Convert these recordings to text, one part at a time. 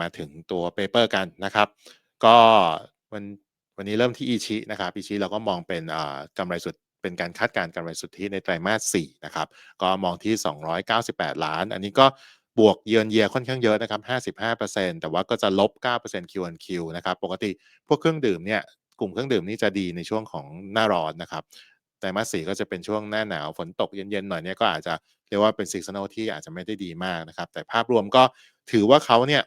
มาถึงตัวเปเปอร์กันนะครับ ก็วันวันนี้เริ่มที่อีชินะครับอีชิเราก็มองเป็นกำไรสุดเป็นการคาดการณ์กำไรสุทธิในไตรมาส4นะครับ ก็มองที่ 298 ล้าน อันนี้ก็บวกเยือนเยียค่อนข้างเยอะนะครับ 55%แต่ว่าก็จะลบ 9% Q on Q นะครับ ปกติพวกเครื่องดื่มเนี่ย กลุ่มเครื่องดื่มนี่จะดีในช่วงของหน้าร้อนนะครับ ไตรมาสสี่ก็จะเป็นช่วงหน้าหนาวฝนตกเย็นๆหน่อยเนี่ยก็อาจจะเรียกว่าเป็นซีซันอลที่อาจจะไม่ได้ดีมากนะครับ แต่ภาพรวมก็ถือว่าเขาเนี่ย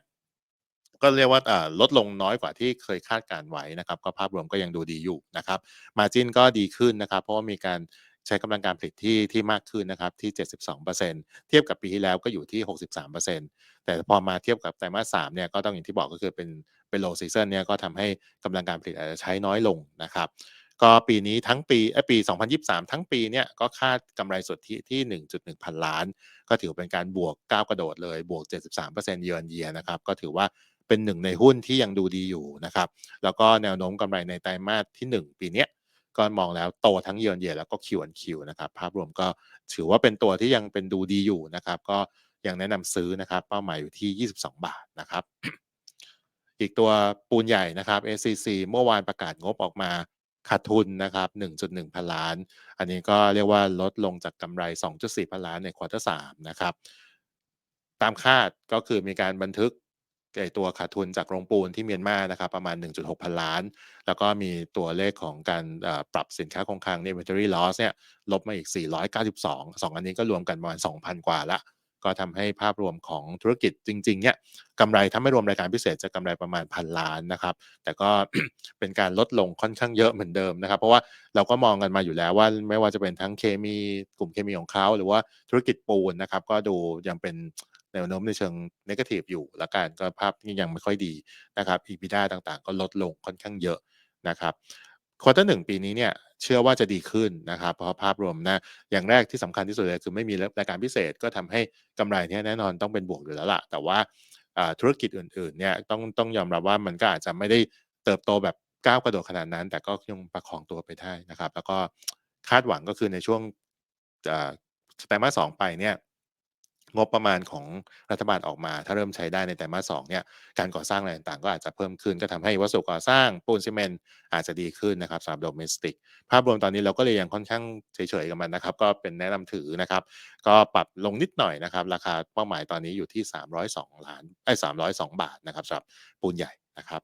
ก็เรียกว่าลดลงน้อยกว่าที่เคยคาดการไว้นะครับ ก็ภาพรวมก็ยังดูดีอยู่นะครับมาจินก็ดีขึ้นนะครับ เพราะว่ามีการใช้กำลังการผลิตที่ที่มากขึ้นนะครับที่ 72%เทียบกับปีที่แล้วก็อยู่ที่ 63%แต่พอมาเทียบกับไตรมาส3เนี่ยก็ต้องอย่างที่บอกก็คือเป็นเป็น low season เนี่ยก็ทำให้กำลังการผลิตอาจจะใช้น้อยลงนะครับ ก็ปีนี้ทั้งปีไอปี 2023 ทั้งปีเนี่ยก็คาดกำไรสุทธิที่ 1.1 พันล้าน ก็ถือเป็นการบวกก้าวกระโดดเลยบวก 73%เยือนเยียนะครับก็ถือว่าเป็นหนึ่งในหุ้นที่ยังดูดีอยู่นะครับแล้วก็แนวโน้มกำไรในไตรมาสที่ 1 ปีนี้ก็มองแล้วโตทั้งเยือนเยียแล้วก็คิวอันคิวนะครับภาพรวมก็ถือว่าเป็นตัวที่ยังเป็นดูดีอยู่นะครับก็ยังแนะนำซื้อนะครับเป้าหมายอยู่ที่ 22 บาทนะครับอีกตัวปูนใหญ่นะครับ SCC เมื่อวานประกาศงบออกมา ขาดทุนนะครับ 1.1 พันล้าน อันนี้ก็เรียกว่าลดลงจากกำไร 2.4 พันล้านในควอเตอร์3นะครับ ตามคาดก็คือมีการบันทึกไอตัวขาดทุนจากโรงปูนที่เมียนมานะครับ ประมาณ 1.6 พันล้าน แล้วก็มีตัวเลขของการปรับสินค้าคงคลัง inventory loss เนี่ยลบมาอีก 492 2 อันนี้ก็รวมกันประมาณ 2,000 กว่าละ ก็ทำให้ภาพรวมของธุรกิจจริงๆเนี่ยกำไรถ้าไม่รวมรายการพิเศษจะกำไรประมาณพันล้านนะครับ แต่ก็เป็นการลดลงค่อนข้างเยอะเหมือนเดิมนะครับ เพราะว่าเราก็มองกันมาอยู่แล้วว่าไม่ว่าจะเป็นทั้งเคมีกลุ่มเคมีของเขาหรือว่าธุรกิจปูนนะครับ ก็ดูยังเป็นแนวโน้มในเชิงนกาทีฟอยู่ละกันก็ภาพยังไม่ค่อยดีนะครับ EBITDA ต่างๆ ก็ลดลงค่อนข้างเยอะนะครับ ควอเตอร์หนึ่งปีนี้เนี่ยเชื่อว่าจะดีขึ้นนะครับเพราะภาพรวมนะอย่างแรกที่สำคัญที่สุดเลยคือไม่มีรายการพิเศษก็ทำให้กำไรเนี่ยแน่นอนต้องเป็นบวกอยู่แล้วล่ะ แต่ว่าธุรกิจอื่นๆเนี่ยต้องต้องยอมรับว่ามันก็อาจจะไม่ได้เติบโตแบบก้าวกระโดดขนาดนั้น แต่ก็ยังประคองตัวไปได้นะครับ แล้วก็คาดหวังก็คือในช่วงไตรมาสสองไปเนี่ย งบประมาณของรัฐบาลออกมา ถ้าเริ่มใช้ได้ในไตรมาสองเนี่ยการก่อสร้างอะไรต่างๆ ก็อาจจะเพิ่มขึ้นก็ทำให้วัสดุก่อสร้างปูนซีเมนต์อาจจะดีขึ้นนะครับสำหรับโดเมสติก ภาพรวมตอนนี้เราก็เลยยังค่อนข้างเฉยๆกับมันนะครับ ก็เป็นแนะนำถือนะครับ ก็ปรับลงนิดหน่อยนะครับ ราคาเป้าหมายตอนนี้อยู่ที่ 302 ล้านไอ้302 บาทนะครับสำหรับปูนใหญ่นะครับ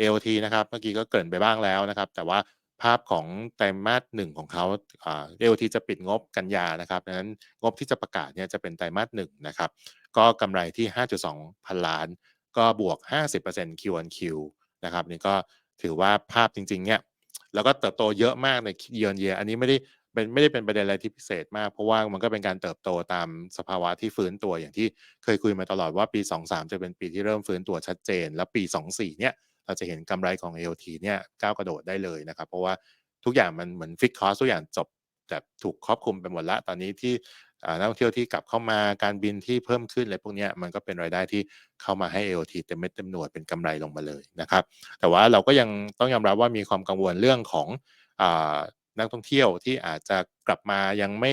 AOT นะครับเมื่อกี้ก็เกินไปบ้างแล้วนะครับ แต่ว่า ภาพของไตรมาสหนึ่งของเขาเอลทีจะปิดงบกันยานะครับดังนั้นงบที่จะประกาศเนี่ยจะเป็นไตรมาสหนึ่งนะครับ ก็กำไรที่ 5.2 พันล้าน ก็บวก 50% Q on Q นะครับนี่ก็ถือว่าภาพจริงๆเนี่ยแล้วก็เติบโตเยอะมากในเยือนเยียอันนี้ไม่ได้เป็นไม่ได้เป็นประเด็นอะไรที่พิเศษมาก เพราะว่ามันก็เป็นการเติบโตตามสภาวะที่ฟื้นตัวอย่างที่เคยคุยมาตลอดว่าปี 23 จะเป็นปีที่เริ่มฟื้นตัวชัดเจน แล้วปี 24เนี่ย เราจะเห็นกำไรของ AOT เนี่ยก้าวกระโดดได้เลยนะครับ เพราะว่าทุกอย่างมันเหมือนฟิกคอสทุกอย่างจบแบบถูกครอบคลุมไปหมดละตอนนี้ที่นักท่องเที่ยวที่กลับเข้ามาการบินที่เพิ่มขึ้นอะไรพวกนี้มันก็เป็นรายได้ที่เข้ามาให้ AOT เต็มเม็ดเต็มหน่วยเป็นกำไรลงมาเลยนะครับ แต่ว่าเราก็ยังต้องยอมรับว่ามีความกังวลเรื่องของอนักท่องเที่ยวที่อาจจะกลับมายังไม่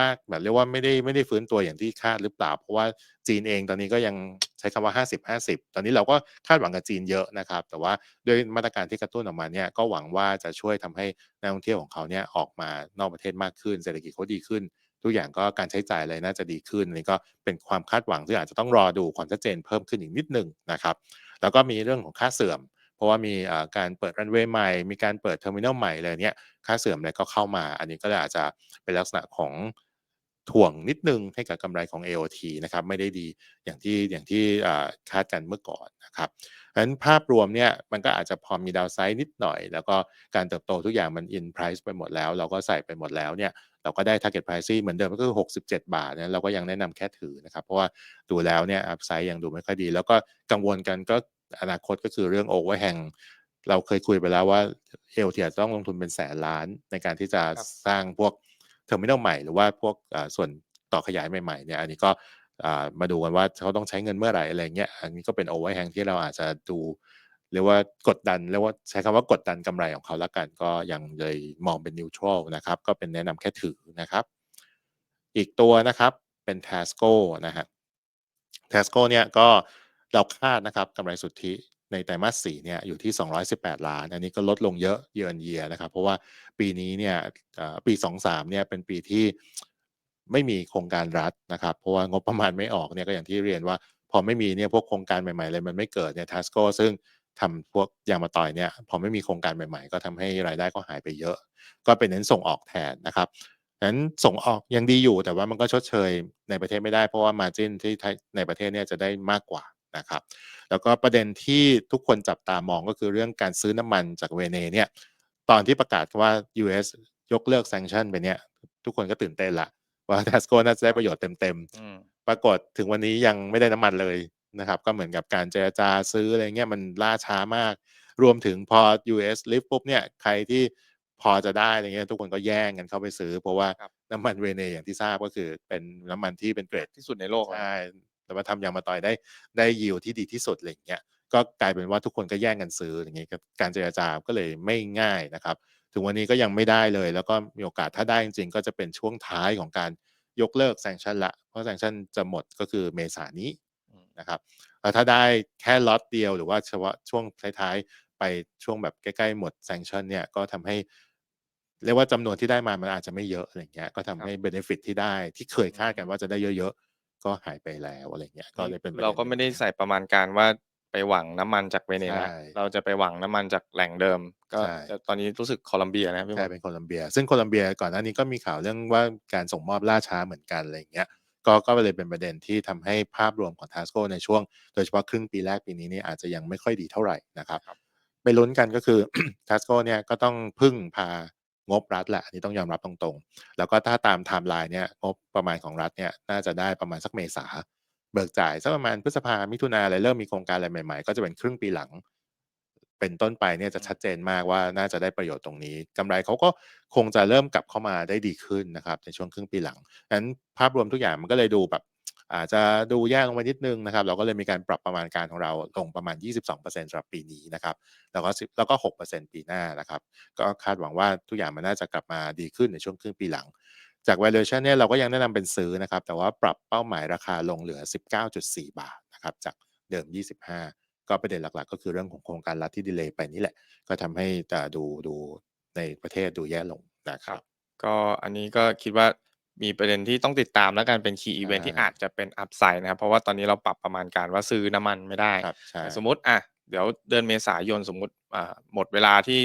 มากแบบเรียกว่าไม่ได้ไม่ได้ฟื้นตัวอย่างที่คาดหรือเปล่า เพราะว่าจีนเองตอนนี้ก็ยังใช้คำว่า 50-50 ตอนนี้เราก็คาดหวังกับจีนเยอะนะครับ แต่ว่าด้วยมาตรการที่กระตุ้นออกมาเนี่ยก็หวังว่าจะช่วยทำให้นักท่องเที่ยวของเขาเนี่ยออกมานอกประเทศมากขึ้นเศรษฐกิจเขาดีขึ้น ทุกอย่างก็การใช้จ่ายอะไรน่าจะดีขึ้นนี่ก็เป็นความคาดหวังที่อาจจะต้องรอดูความชัดเจนเพิ่มขึ้นอีกนิดนึงนะครับแล้วก็มีเรื่องของค่าเสื่อมเพราะว่ามีการเปิดรันเวย์ใหม่ มีการเปิดเทอร์มินอลใหม่เลยเนี่ยค่าเสื่อมเนี่ยก็เข้ามา อันนี้ก็อาจจะเป็นลักษณะของ ถ่วงนิดนึงให้กับกำไรของ AOT นะครับไม่ได้ดีอย่างที่อย่างที่คาดกันเมื่อก่อนนะครับเพราะฉะนั้นภาพรวมเนี่ยมันก็อาจจะพอมีดาวไซด์นิดหน่อย แล้วก็การเติบโตทุกอย่างมันอินไพรซ์ไปหมดแล้ว เราก็ใส่ไปหมดแล้วเนี่ยเราก็ได้ target price เหมือนเดิมก็คือ 67 บาทเนี่ยเราก็ยังแนะนำแค่ถือนะครับ เพราะว่าดูแล้วเนี่ยอัพไซด์ยังดูไม่ค่อยดี แล้วก็กังวลกันก็อนาคตก็คือเรื่องโอเวอร์แฮงเราเคยคุยไปแล้วว่าเอลทีต้องลงทุนเป็นแสนล้านในการที่จะสร้างพวก เทอร์มินอลใหม่หรือว่าพวกส่วนต่อขยายใหม่ๆเนี่ยอันนี้ก็มาดูกันว่าเขาต้องใช้เงินเมื่อไหร่อะไรเงี้ยอันนี้ก็เป็นโอเวอร์แฮงที่เราอาจจะดูเรียกว่ากดดันเรียกว่าใช้คำว่ากดดันกำไรของเขาละกันก็ยังเลยมองเป็นนิวทรัลนะครับก็เป็นแนะนำแค่ถือนะครับ อีกตัวนะครับเป็น Tasco นะฮะ Tesco เนี่ยก็เราคาดนะครับกำไรสุทธิ ในไตรมาส4เนี่ยอยู่ที่ 218 ล้าน อันนี้ก็ลดลงเยอะ year on year นะครับ เพราะว่าปีนี้เนี่ยเอ่อปี 23เนี่ยเป็นปีที่ไม่มีโครงการรัฐนะครับ เพราะว่างบประมาณไม่ออกเนี่ยก็อย่างที่เรียนว่า พอไม่มีเนี่ยพวกโครงการใหม่ๆเลยมันไม่เกิดเนี่ย Tesco ซึ่งทำพวกยางมะตอยเนี่ยพอไม่มีโครงการใหม่ๆ ก็ทำให้รายได้ก็หายไปเยอะ ก็เป็นเน้นส่งออกแทนนะครับนั้นส่งออกยังดีอยู่แต่ว่ามันก็ชดเชยในประเทศไม่ได้เพราะว่า margin ที่ในประเทศเนี่ยจะได้มากกว่า นะครับ แล้วก็ประเด็นที่ทุกคนจับตามองก็คือเรื่องการซื้อน้ำมันจากเวเนเนี่ย ตอนที่ประกาศว่า US ยกเลิก sanction ไปเนี่ย ทุกคนก็ตื่นเต้นละว่า Tesco น่าจะได้ประโยชน์เต็มอืมๆ ปรากฏถึงวันนี้ยังไม่ได้น้ำมันเลยนะครับ ก็เหมือนกับการเจรจาซื้ออะไรเงี้ยมันล่าช้ามาก รวมถึงพอ US lift ปุ๊บเนี่ยใครที่พอจะได้อะไรเงี้ยทุกคนก็แย่งกันเข้าไปซื้อ เพราะว่าครับน้ำมันเวเนอย่างที่ทราบก็คือเป็นน้ำมันที่เป็นเกรดที่สุดในโลกอะใช่ แต่ว่าทำยางมะตอยได้ได้ยิวที่ดีที่สุดอะไรอย่างเงี้ยก็กลายเป็นว่าทุกคนก็แย่งกันซื้ออย่างเงี้ยครับการเจรจาก็เลยไม่ง่ายนะครับ ถึงวันนี้ก็ยังไม่ได้เลย แล้วก็มีโอกาสถ้าได้จริงๆ ก็จะเป็นช่วงท้ายของการยกเลิกแซงชันละเพราะแซงชันจะหมดก็คือเมษายนนี้อืมนะครับแล้วถ้าได้แค่ล็อตเดียวหรือว่าเฉพาะช่วงท้ายๆ ไปช่วงแบบใกล้ๆหมดแซงชันเนี่ยก็ทำให้เรียกว่าจำนวนที่ได้มามันอาจจะไม่เยอะอะไรเงี้ยก็ทำให้เบนฟิตที่ได้ที่เคยคาดกันว่าจะได้เยอะๆ ก็หายไปแล้วอะไรเงี้ยก็เลยเป็นประด็นเราก็ไม่ได้ใส่ประมาณการว่าไปหวังน้ำมันจากเวเนซุเอลาใช่ เราจะไปหวังน้ำมันจากแหล่งเดิม ก็ใช่ จะตอนนี้รู้สึกโคลัมเบียนะพี่มใช่ดเป็นโคลัมเบีย ซึ่งโคลัมเบียก่อนหน้านี้ก็มีข่าวเรื่องว่าการส่งมอบล่าช้าเหมือนกันอะไรอย่างเงี้ย ก็ก็เลยเป็นประเด็นที่ทำให้ภาพรวมของทัสโกในช่วง โดยเฉพาะครึ่งปีแรกปีนี้นี่อาจจะยังไม่ค่อยดีเท่าไหร่นะครับครับ ไปลุ้นกันก็คือ ทัสโกเนี่ยก็ต้องพึ่งพา งบรัฐแหละอันนี้ต้องยอมรับตรงๆ แล้วก็ถ้าตามไทม์ไลน์เนี่ยงบประมาณของรัฐเนี่ยน่าจะได้ประมาณสักเมษาเบิกจ่ายสักประมาณพฤษภามิถุนาอะไรเริ่มมีโครงการอะไรใหม่ๆ ก็จะเป็นครึ่งปีหลัง เป็นต้นไปเนี่ยจะชัดเจนมากว่าน่าจะได้ประโยชน์ตรงนี้กำไรเขาก็คงจะเริ่มกลับเข้ามาได้ดีขึ้นนะครับในช่วงครึ่งปีหลังนั้นภาพรวมทุกอย่างมันก็เลยดูแบบ อาจจะดูแย่ลงไปนิดนึงนะครับ เราก็เลยมีการปรับประมาณการของเราลงประมาณ 22%สำหรับปีนี้นะครับ แล้วก็10แล้วก็ 6%ปีหน้านะครับ ก็คาดหวังว่าทุกอย่างมันน่าจะกลับมาดีขึ้นในช่วงครึ่งปีหลัง จาก valuation เนี่ยเราก็ยังแนะนำเป็นซื้อนะครับ แต่ว่าปรับเป้าหมายราคาลงเหลือ 19.4 บาทนะครับ จากเดิม 25 ก็ประเด็นหลักๆ ก็คือเรื่องของโครงการรัฐที่ดีเลย์ไปนี่แหละ ก็ทำให้อ่ดูดูในประเทศดูแย่ลงนะครับ ก็อันนี้ก็คิดว่า มีประเด็นที่ต้องติดตามแล้วกันเป็น key event ใช่ที่อาจจะเป็นอัพไซด์นะครับ เพราะว่าตอนนี้เราปรับประมาณการว่าซื้อน้ำมันไม่ได้ครับใช่แต่สมมติอะเดี๋ยวเดือนเมษายนสมมติอ่าหมดเวลาที่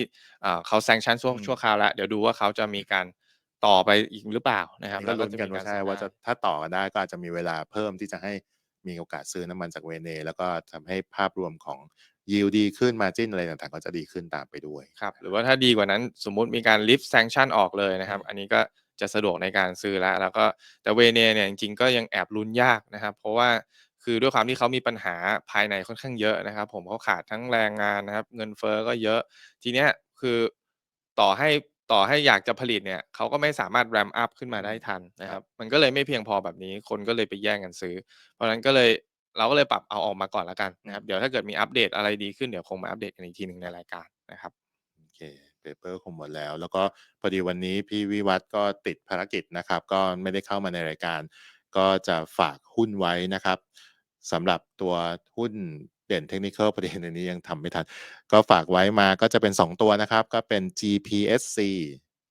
อ่าเขาแซงชั่นช่วงอืมชั่วคราวแล้ว เดี๋ยวดูว่าเขาจะมีการต่อไปอีกหรือเปล่านะครับนี่ก็ลุ้นกันมีว่าใช่ซื้อว่าจะได้ถ้าต่อกันได้ก็อาจจะมีเวลาเพิ่มที่จะให้มีโอกาสซื้อน้ำมันจากเวเน แล้วก็ทำให้ภาพรวมของยิวดีขึ้นมาจิ้นอะไรต่างๆ ก็จะดีขึ้นตามไปด้วยครับหรือว่าถ้าดีกว่านั้นสมมุติมีการ lift sanction ออกเลยนะครับอืมอันนี้ก็ จะสะดวกในการซื้อแล้วแล้วก็แต่เวเนเนี่ยจริงๆก็ยังแอบลุ้นยากนะครับ เพราะว่าคือด้วยความที่เขามีปัญหาภายในค่อนข้างเยอะนะครับ ผมเขาขาดทั้งแรงงานนะครับ เงินเฟ้อก็เยอะ ทีเนี้ยคือต่อให้ต่อให้อยากจะผลิตเนี่ยเขาก็ไม่สามารถ ramp up ขึ้นมาได้ทันนะครับ มันก็เลยไม่เพียงพอแบบนี้คนก็เลยไปแย่งกันซื้อ เพราะฉะนั้นก็เลยเราก็เลยปรับเอาออกมาก่อนแล้วกันนะครับ เดี๋ยวถ้าเกิดมีอัปเดตอะไรดีขึ้นเดี๋ยวคงมาอัปเดตกันอีกทีหนึ่งในรายการนะครับ เคเปเปอร์คงหมดแล้ว แล้วก็พอดีวันนี้พี่วิวัฒน์ก็ติดภารกิจนะครับ ก็ไม่ได้เข้ามาในรายการ ก็จะฝากหุ้นไว้นะครับสำหรับตัวหุ้นเด่นเทคนิคประเด็นนนี้ยังทำไม่ทัน ก็ฝากไว้มาก็จะเป็น 2 ตัวนะครับ ก็เป็น GPSC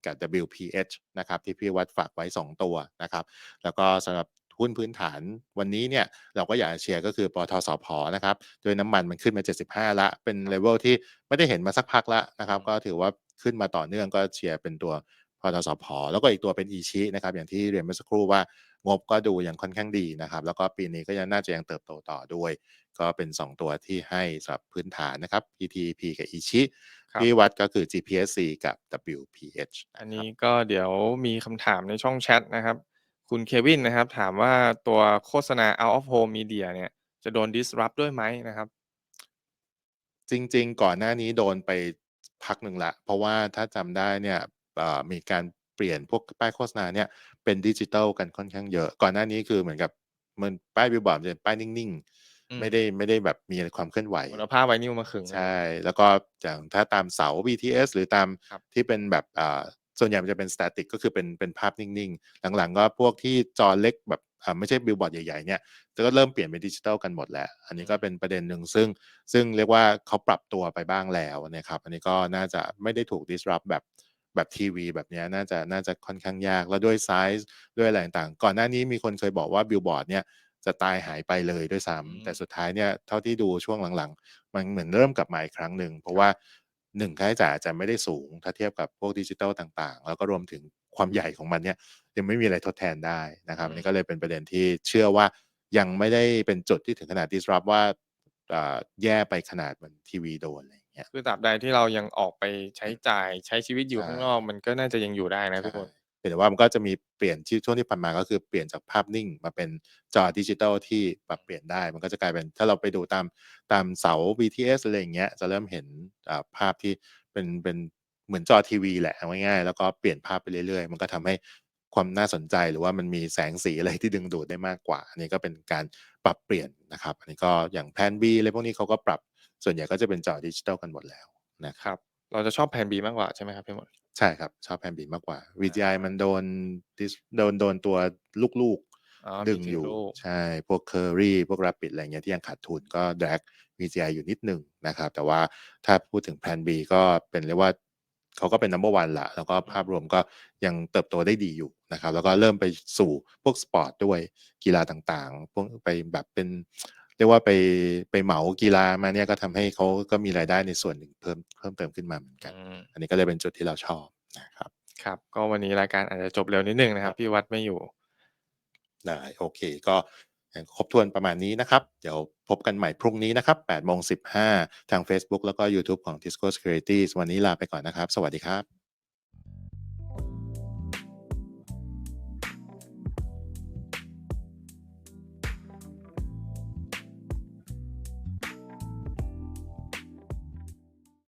กับ WPH นะครับที่พี่วัดฝากไว้ 2 ตัวนะครับ แล้วก็สำหรับ หุ้นพื้นฐานวันนี้เนี่ยเราก็อยากจะเชียร์ก็คือปทสพนะครับโดยน้ำมันมันขึ้นมา 75 ละ เป็นเลเวลที่ไม่ได้เห็นมาสักพักละนะครับ ก็ถือว่าขึ้นมาต่อเนื่องก็เชียร์เป็นตัวปทสพแล้วก็อีกตัวเป็นอีชินะครับอย่างที่เรียนเมื่อสักครู่ว่างบก็ดูยังค่อนข้างดีนะครับ แล้วก็ปีนี้ก็ยังน่าจะยังเติบโตต่อด้วย ก็เป็น 2 ตัวที่ให้สำหรับพื้นฐานนะครับ PTP กับอีชิครับที่วัดก็คือ GPSC กับ WPH อันนะคนี้รับก็เดี๋ยวมีคำถามในช่องแชทนะครับ คุณเควินนะครับ ถามว่าตัวโฆษณา out of home media เนี่ย จะโดน disrupt ด้วยไหมนะครับ จริง ๆ ก่อนหน้านี้โดนไปพักหนึ่งละ เพราะว่าถ้าจำได้เนี่ยเอ่อมีการเปลี่ยนพวกป้ายโฆษณาเนี่ยเป็นดิจิทัลกันค่อนข้างเยอะ ก่อนหน้านี้คือเหมือนกับมันป้ายบิลบอร์ดจะเป็นป้ายนิ่งอืมๆไม่ได้ไม่ได้แบบมีความเคลื่อนไหวคุณภาพไวนิวมาขึง ใช่ แล้วก็อย่างถ้าตามเสา BTS หรือตามครับที่เป็นแบบอ่า ส่วนใหญ่มันจะเป็นสแตติกก็คือเป็นเป็นภาพนิ่งๆ หลังๆ ก็พวกที่จอเล็กแบบอ่าไม่ใช่บิลบอร์ดใหญ่ๆเนี่ยก็เริ่มเปลี่ยนเป็นดิจิทัลกันหมดแล้ว อันนี้ก็เป็นประเด็นหนึ่งซึ่งซึ่งเรียกว่าเขาปรับตัวไปบ้างแล้วนะครับ อันนี้ก็น่าจะไม่ได้ถูก disrupt แบบแบบทีวีแบบเนี้ยน่าจะน่าจะค่อนข้างยาก แล้วด้วยไซส์ด้วยอะไรต่างๆก่อนหน้านี้มีคนเคยบอกว่าบิลบอร์ดเนี่ยจะตายหายไปเลยด้วยอืซ้ำมแต่สุดท้ายเนี่ยเท่าที่ดูช่วงหลังๆ มันเหมือนเริ่มกลับมาอีกครั้งหนึ่ง เพราะว่า หนึ่งค่าใช้จ่ายอาจจะไม่ได้สูงถ้าเทียบกับพวกดิจิทัลต่าง ๆ แล้วก็รวมถึงความใหญ่ของมันเนี่ยยังไม่มีอะไรทดแทนได้นะครับอือันมนี้ก็เลยเป็นประเด็นที่เชื่อว่ายังไม่ได้เป็นจุดที่ถึงขนาด disrupt ว่าอ่าแย่ไปขนาดเหมือนทีวีโดนอะไรอย่างเงี้ยคือตราบใดที่เรายังออกไปใช้จ่ายใช้ชีวิตอยู่ใช่ข้างนอกมันก็น่าจะยังอยู่ได้นะพี่ใช่พลเพียง แต่ว่ามันก็จะมีเปลี่ยนที่ช่วงที่ผ่านมาก็คือเปลี่ยนจากภาพนิ่งมาเป็นจอดิจิทัลที่ปรับเปลี่ยนได้ มันก็จะกลายเป็นถ้าเราไปดูตามตามเสา BTS อะไรอย่างเงี้ยจะเริ่มเห็นภาพที่เป็นเป็นเหมือนจอทีวีแหละง่ายๆแล้วก็เปลี่ยนภาพไปเรื่อยๆ มันก็ทำให้ความน่าสนใจหรือว่ามันมีแสงสีอะไรที่ดึงดูดได้มากกว่า อันนี้ก็เป็นการปรับเปลี่ยนนะครับ อันนี้ก็อย่างแพน B อะไรพวกนี้เขาก็ปรับส่วนใหญ่ก็จะเป็นจอดิจิทัลกันหมดแล้วนะครับ เราจะชอบแผน B มากกว่าใช่ไหมครับพี่มนต์?ใช่ครับ ชอบแพน B มากกว่าอา VGI มันโดน dis โดนโดนตัวลูกอ๋อๆมดึีงถึองยู่ลูกใช่ พวก Curry พวก Rapid อะไรอย่างเงี้ยที่ยังขาดทุนก็ drag VGI อยู่นิดหนึ่งนะครับ แต่ว่าถ้าพูดถึงแพลน B ก็เป็นเรียกว่าเขาก็เป็น number one แล้วแล้วก็อืภาพมรวมก็ยังเติบโตได้ดีอยู่นะครับ แล้วก็เริ่มไปสู่พวกสปอร์ตด้วยกีฬาต่างๆ พวกไปแบบเป็น เรียกว่าไปไปเหมากีฬามาเนี่ยก็ทำให้เขาก็มีรายได้ในส่วนหนึ่งเพิ่มเพิ่มเติมขึ้นมาเหมือนกัอืนมอันนี้ก็เลยเป็นจุดที่เราชอบนะครับ ครับ ก็วันนี้รายการอาจจะจบเร็วนิดหนึ่งนะคครัรับบพี่วัดไม่อยู่ได้โอเค ก็ยังครบถ้วนประมาณนี้นะครับ เดี๋ยวพบกันใหม่พรุ่งนี้นะครับ8:15 ทางเฟซบุ๊กแล้วก็ยูทูบของ Tisco Securities วันนี้ลาไปก่อนนะครับ สวัสดีครับ